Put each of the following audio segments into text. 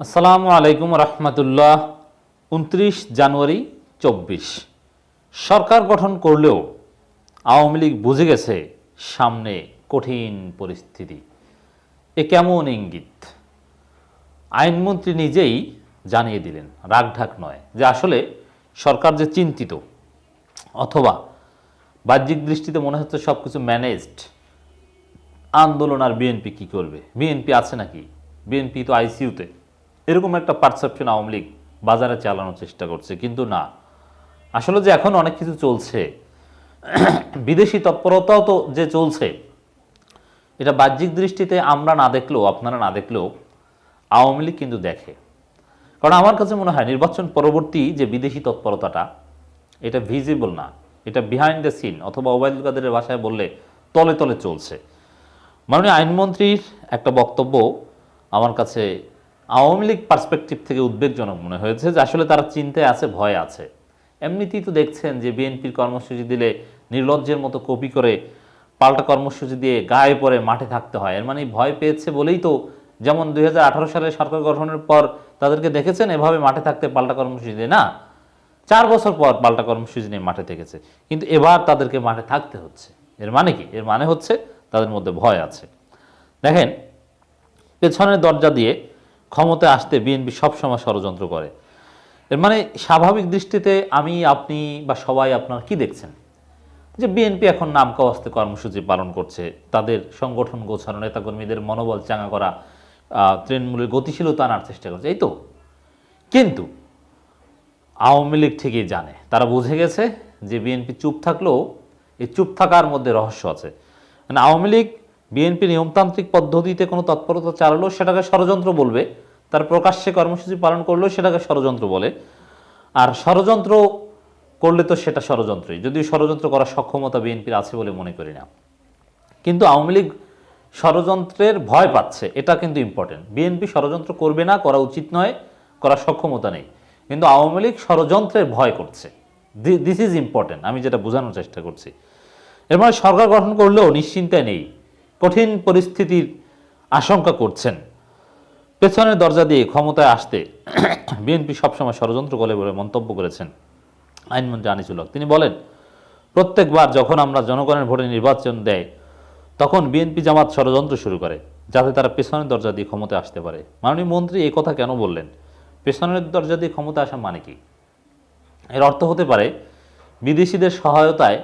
আসসালামু আলাইকুম রহমতুল্লাহ, উনত্রিশ জানুয়ারি চব্বিশ। সরকার গঠন করলেও আওয়ামী লীগ বুঝে গেছে সামনে কঠিন পরিস্থিতি। এ কেমন ইঙ্গিত? আইনমন্ত্রী নিজেই জানিয়ে দিলেন, রাগঢাক নয়, যে আসলে সরকার যে চিন্তিত অথবা বাহ্যিক দৃষ্টিতে মনে হচ্ছে সব কিছু ম্যানেজড, আন্দোলন আর বিএনপি কী করবে? বিএনপি আছে নাকি? বিএনপি তো আইসিইউতে। এরকম একটা পারসেপশন আওয়ামী লীগ বাজারে চালানোর চেষ্টা করছে, কিন্তু না। আসলে যে এখন অনেক কিছু চলছে, বিদেশি তৎপরতাও তো যে চলছে, এটা বাহ্যিক দৃষ্টিতে আমরা না দেখলেও, আপনারা না দেখলেও আওয়ামী লীগ কিন্তু দেখে। কারণ আমার কাছে মনে হয় নির্বাচন পরবর্তী যে বিদেশি তৎপরতাটা, এটা ভিজিবল না। এটা বিহাইন্ড দ্য সিন অথবা ওবায়দুল কাদেরের ভাষায় বললে তলে তলে চলছে। মাননীয় আইনমন্ত্রীর একটা বক্তব্য আমার কাছে আওয়ামী লীগ পার্সপেক্টিভ থেকে উদ্বেগজনক মনে হয়েছে যে আসলে তারা চিন্তায় আছে, ভয় আছে। এমনিতেই তো দেখছেন যে বিএনপির কর্মসূচি দিলে নির্লজ্জের মতো কপি করে পাল্টা কর্মসূচি দিয়ে গায়ে পরে মাঠে থাকতে হয়। এর মানে ভয় পেয়েছে বলেই তো যেমন দুই হাজার আঠারো সালে সরকার গঠনের পর তাদেরকে দেখেছেন, এভাবে মাঠে থাকতে পাল্টা কর্মসূচি দিয়ে না, চার বছর পর পাল্টা কর্মসূচি নিয়ে মাঠে থেকেছে। কিন্তু এবার তাদেরকে মাঠে থাকতে হচ্ছে। এর মানে কি? এর মানে হচ্ছে তাদের মধ্যে ভয় আছে। দেখেন, পেছনের দরজা দিয়ে ক্ষমতায় আসতে বিএনপি সবসময় ষড়যন্ত্র করে। এর মানে স্বাভাবিক দৃষ্টিতে আমি, আপনি বা সবাই আপনার কি দেখছেন? যে বিএনপি এখন নামকা অস্তে কর্মসূচি পালন করছে, তাদের সংগঠন গোছানো, নেতাকর্মীদের মনোবল চাঙা করা তৃণমূলের গতিশীলতা আনার চেষ্টা করছে, এই তো। কিন্তু আওয়ামী লীগ ঠিকই জানে, তারা বুঝে গেছে যে বিএনপি চুপ থাকলেও এই চুপ থাকার মধ্যে রহস্য আছে। মানে আওয়ামী লীগ বিএনপি নিয়মতান্ত্রিক পদ্ধতিতে কোনো তৎপরতা চালালেও সেটাকে ষড়যন্ত্র বলবে। তার প্রকাশ্যে কর্মসূচি পালন করলেও সেটাকে ষড়যন্ত্র বলে। আর ষড়যন্ত্র করলে তো সেটা ষড়যন্ত্রই। যদিও ষড়যন্ত্র করার সক্ষমতা বিএনপির আছে বলে মনে করি না। কিন্তু আওয়ামী লীগ ষড়যন্ত্রের ভয় পাচ্ছে, এটা কিন্তু ইম্পর্টেন্ট বিএনপি ষড়যন্ত্র করবে না, করা উচিত নয়, করার সক্ষমতা নেই। কিন্তু আওয়ামী লীগ ষড়যন্ত্রের ভয় করছে। দিস ইজ ইম্পর্টেন্ট আমি যেটা বোঝানোর চেষ্টা করছি। এর মানে সরকার গঠন করলেও নিশ্চিন্তায় নেই। কঠিন পরিস্থিতির আশঙ্কা করছেন। পেছনের দরজা দিয়ে ক্ষমতায় আসতে বিএনপি সবসময় ষড়যন্ত্র করে বলে মন্তব্য করেছেন আইনমন্ত্রী আনিসুল হক। তিনি বলেন, প্রত্যেকবার যখন আমরা জনগণের ভোটে নির্বাচন দেয়, তখন বিএনপি জামাত ষড়যন্ত্র শুরু করে, যাতে তারা পেছনের দরজা দিয়ে ক্ষমতায় আসতে পারে। মাননীয় মন্ত্রী এই কথা কেন বললেন? পেছনের দরজা দিয়ে ক্ষমতা আসা মানে কি? এর অর্থ হতে পারে, বিদেশিদের সহায়তায়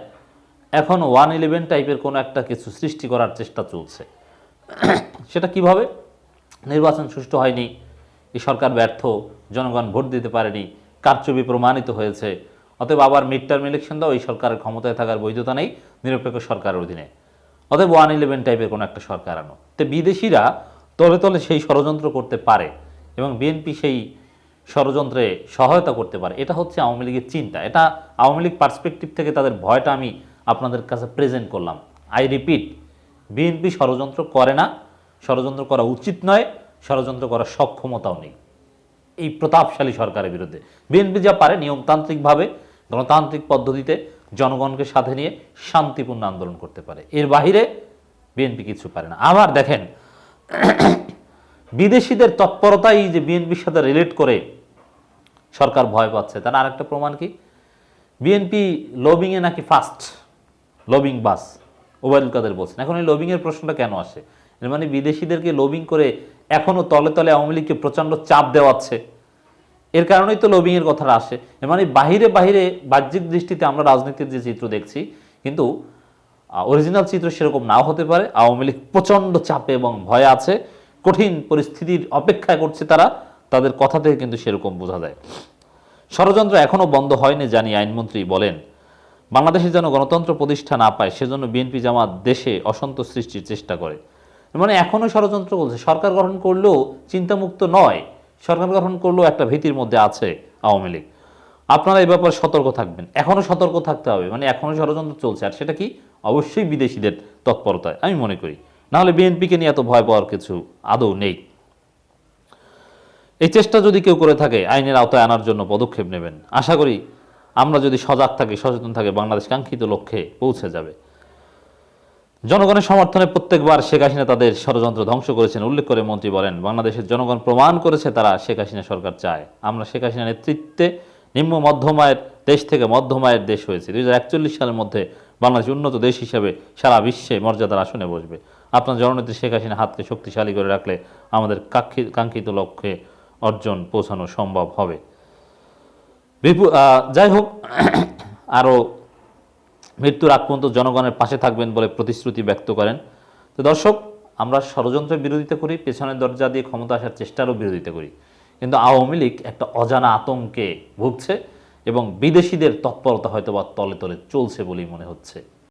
এখন ওয়ান ইলেভেন টাইপের কোনো একটা কিছু সৃষ্টি করার চেষ্টা চলছে। সেটা কীভাবে? নির্বাচন সুষ্ঠু হয়নি, এই সরকার ব্যর্থ, জনগণ ভোট দিতে পারেনি, কারচুপি প্রমাণিত হয়েছে। অতএব আবার মিড টার্ম ইলেকশন দাও, এই সরকারের ক্ষমতায় থাকার বৈধতা নেই, নিরপেক্ষ সরকারের অধীনে। অতএব ওয়ান ইলেভেন টাইপের কোনো একটা সরকার আনো। তো বিদেশিরা তলে তলে সেই ষড়যন্ত্র করতে পারে এবং বিএনপি সেই ষড়যন্ত্রে সহায়তা করতে পারে। এটা হচ্ছে আওয়ামী লীগের চিন্তা। এটা আওয়ামী লীগ পার্সপেক্টিভ থেকে তাদের ভয়টা আমি আপনাদের কাছে প্রেজেন্ট করলাম। আই রিপিট বিএনপি ষড়যন্ত্র করে না, ষড়যন্ত্র করা উচিত নয়, ষড়যন্ত্র করার সক্ষমতাও নেই। এই প্রতাপশালী সরকারের বিরুদ্ধে। বিএনপি যা পারে নিয়মতান্ত্রিকভাবে, গণতান্ত্রিক পদ্ধতিতে জনগণকে সাথে নিয়ে শান্তিপূর্ণ আন্দোলন করতে পারে। এর বাহিরে বিএনপি কিছু পারে না। আবার দেখেন, বিদেশিদের তৎপরতাই যে বিএনপির সাথে রিলেট করে সরকার ভয় পাচ্ছে, তার আরেকটা প্রমাণ কি? বিএনপি লবিংয়ে নাকি ফার্স্ট লবিং বাস ওবায়দুল কাদের বলছেন। এখন এই লবিংয়ের প্রশ্নটা কেন আসে? এর মানে বিদেশিদেরকে লবিং করে এখনও তলে তলে আওয়ামী লীগকে প্রচণ্ড চাপ দেওয়াচ্ছে। এর কারণেই তো লবিংয়ের কথাটা আসে। এর মানে বাহিরে বাহিরে বাহ্যিক দৃষ্টিতে আমরা রাজনীতির যে চিত্র দেখছি, কিন্তু অরিজিনাল চিত্র সেরকম নাও হতে পারে। আওয়ামী লীগ প্রচণ্ড চাপে এবং ভয়ে আছে। কঠিন পরিস্থিতির অপেক্ষায় করছে তারা। তাদের কথা থেকে কিন্তু সেরকম বোঝা যায়। ষড়যন্ত্র এখনও বন্ধ হয়নি, জানি আইনমন্ত্রী বলেন। বাংলাদেশে যেন গণতন্ত্র প্রতিষ্ঠা না পায়, সেজন্য বিএনপি জামাত দেশে অসন্তোষ সৃষ্টির চেষ্টা করে। মানে এখনও ষড়যন্ত্র বলছে সরকার গঠন করলেও চিন্তামুক্ত নয়। সরকার গঠন করলেও একটা ভীতির মধ্যে আছে আওয়ামী লীগ। আপনারা এই ব্যাপারে সতর্ক থাকবেন। এখনও সতর্ক থাকতে হবে। মানে এখনও ষড়যন্ত্র চলছে। আর সেটা কি? অবশ্যই বিদেশিদের তৎপরতায়, আমি মনে করি। নাহলে বিএনপিকে নিয়ে এত ভয় পাওয়ার কিছু আদৌ নেই। এই চেষ্টা যদি কেউ করে থাকে, আইনের আওতায় আনার জন্য পদক্ষেপ নেবেন। আশা করি আমরা যদি সজাগ থাকি, সচেতন থাকি, বাংলাদেশ কাঙ্ক্ষিত লক্ষ্যে পৌঁছে যাবে। জনগণের সমর্থনে প্রত্যেকবার শেখ হাসিনা তাদের ষড়যন্ত্র ধ্বংস করেছেন, উল্লেখ করে মন্ত্রী বলেন, বাংলাদেশের জনগণ প্রমাণ করেছে তারা শেখ হাসিনা সরকার চায়। আমরা শেখ হাসিনা নেতৃত্বে নিম্ন মধ্যমায়ের দেশ থেকে মধ্যমায়ের দেশ হয়েছে। দুই হাজার একচল্লিশ সালের মধ্যে বাংলাদেশ উন্নত দেশ হিসেবে সারা বিশ্বে মর্যাদার আসনে বসবে। আপনার জননেত্রী শেখ হাসিনা হাতকে শক্তিশালী করে রাখলে আমাদের কাঙ্ক্ষিত লক্ষ্যে অর্জন পৌঁছানো সম্ভব হবে। বিপু যাই হোক আরও মৃত্যুর আগ পর্যন্ত জনগণের পাশে থাকবেন বলে প্রতিশ্রুতি ব্যক্ত করেন। তো দর্শক, আমরা ষড়যন্ত্রের বিরোধিতা করি, পেছনের দরজা দিয়ে ক্ষমতা আসার চেষ্টারও বিরোধিতা করি। কিন্তু আওয়ামী লীগ একটা অজানা আতঙ্কে ভুগছে এবং বিদেশিদের তৎপরতা হয়তো বা তলে তলে চলছে বলেই মনে হচ্ছে।